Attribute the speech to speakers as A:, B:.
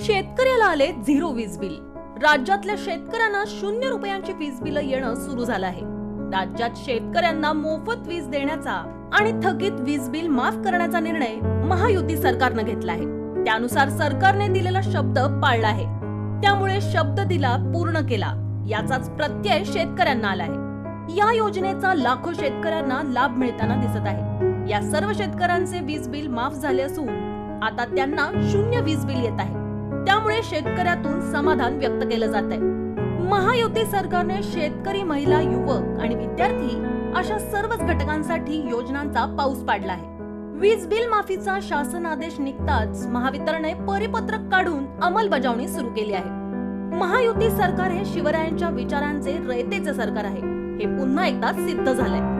A: शेतकऱ्याला आले झिरो वीज बिल. राज्यातल्या शेतकऱ्यांना शून्य रुपयांची वीज बिल येणं सुरू झालं आहे. राज्यात शेतकऱ्यांना मोफत वीज देण्याचा आणि थकीत वीज बिल माफ करण्याचा निर्णय महायुती सरकारनं घेतला आहे. त्यानुसार सरकारने दिलेला शब्द पाळला आहे. त्यामुळे शब्द दिला पूर्ण केला. याचाच प्रत्यय शेतकऱ्यांना आला आहे. या योजनेचा लाखो शेतकऱ्यांना लाभ मिळताना दिसत आहे. या सर्व शेतकऱ्यांचे वीज बिल माफ झाले असून आता त्यांना शून्य वीज बिल येत आहे. त्यामुळे शेतकऱ्यातून समाधान व्यक्त केलं जात आहे महायुती सरकारने शेतकरी महिला युवक आणि विद्यार्थी अशा सर्वच घटकांसाठी योजनांचा पाऊस पाडला आहे. वीज बिल माफीचा शासन आदेश निघताच महावितरणने परिपत्रक काढून अंमलबजावणी सुरू केली आहे. महायुती सरकार हे शिवरायांच्या विचारांचे रयतेचे सरकार आहे. हे पुन्हा एकदा सिद्ध झालंय.